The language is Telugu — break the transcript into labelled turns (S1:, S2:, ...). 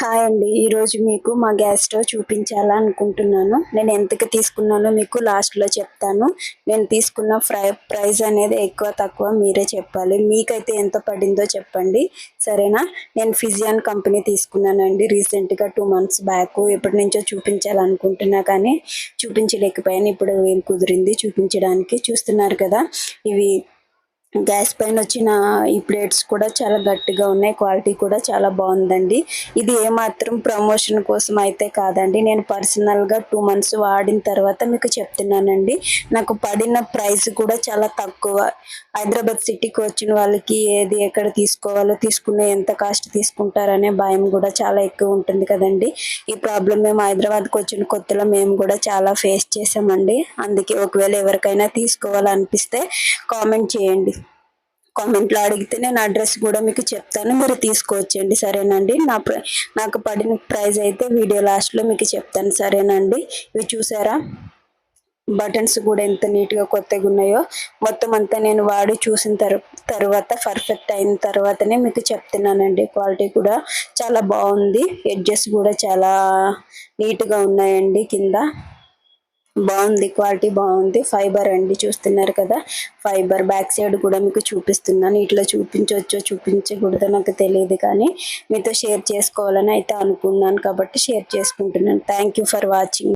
S1: హాయ్ అండి. ఈరోజు మీకు మా గ్యాస్ స్టవ్ చూపించాలనుకుంటున్నాను నేను ఎంతకి తీసుకున్నానో మీకు లాస్ట్లో చెప్తాను. నేను తీసుకున్న ఫ్రై ప్రైస్ అనేది ఎక్కువ తక్కువ మీరే చెప్పాలి. మీకైతే ఎంత పడిందో చెప్పండి. సరేనా? నేను ఫిజియాన్ కంపెనీ తీసుకున్నానండి రీసెంట్గా టూ మంత్స్ బ్యాక్ ఎప్పటి నుంచో చూపించాలనుకుంటున్నా కానీ చూపించలేకపోయాను. ఇప్పుడు ఏం కుదిరింది చూపించడానికి చూస్తున్నారు కదా. ఇవి గ్యాస్ పైన వచ్చిన ఈ ప్లేట్స్ కూడా చాలా గట్టిగా ఉన్నాయి. క్వాలిటీ కూడా చాలా బాగుందండి. ఇది ఏమాత్రం ప్రమోషన్ కోసం అయితే కాదండి. నేను పర్సనల్గా టూ మంత్స్ వాడిన తర్వాత మీకు చెప్తున్నానండి. నాకు పడిన ప్రైస్ కూడా చాలా తక్కువ. హైదరాబాద్ సిటీకి వచ్చిన వాళ్ళకి ఏది ఎక్కడ తీసుకోవాలో తీసుకునే ఎంత కాస్ట్ తీసుకుంటారనే భయం కూడా చాలా ఎక్కువ ఉంటుంది కదండి. ఈ ప్రాబ్లం మేము హైదరాబాద్కి వచ్చిన కొత్తలో మేము కూడా చాలా ఫేస్ చేసామండి అందుకే ఒకవేళ ఎవరికైనా తీసుకోవాలనిపిస్తే కామెంట్ చేయండి. కామెంట్లో అడిగితే నేను అడ్రస్ కూడా మీకు చెప్తాను. మీరు తీసుకోవచ్చండి. సరేనండి. నా నాకు పడిన ప్రైస్ అయితే వీడియో లాస్ట్లో మీకు చెప్తాను. సరేనండి. ఇవి చూసారా? బటన్స్ కూడా ఎంత నీట్గా కొత్తగా ఉన్నాయో. మొత్తం అంతా నేను వాడి చూసిన తర్ తర్వాత పర్ఫెక్ట్ అయిన తర్వాతనే మీకు చెప్తున్నానండి. క్వాలిటీ కూడా చాలా బాగుంది. ఎడ్జెస్ కూడా చాలా నీట్గా ఉన్నాయండి కింద. బాగుంది క్వాలిటీ బాగుంది. ఫైబర్ అండి చూస్తున్నారు కదా. ఫైబర్ బ్యాక్ సైడ్ కూడా మీకు చూపిస్తున్నాను. ఇట్లా చూపించవచ్చో చూపించకూడదో నాకు తెలియదు కానీ మీతో షేర్ చేసుకోవాలని అయితే అనుకున్నాను కాబట్టి షేర్ చేసుకుంటున్నాను. Thank you for watching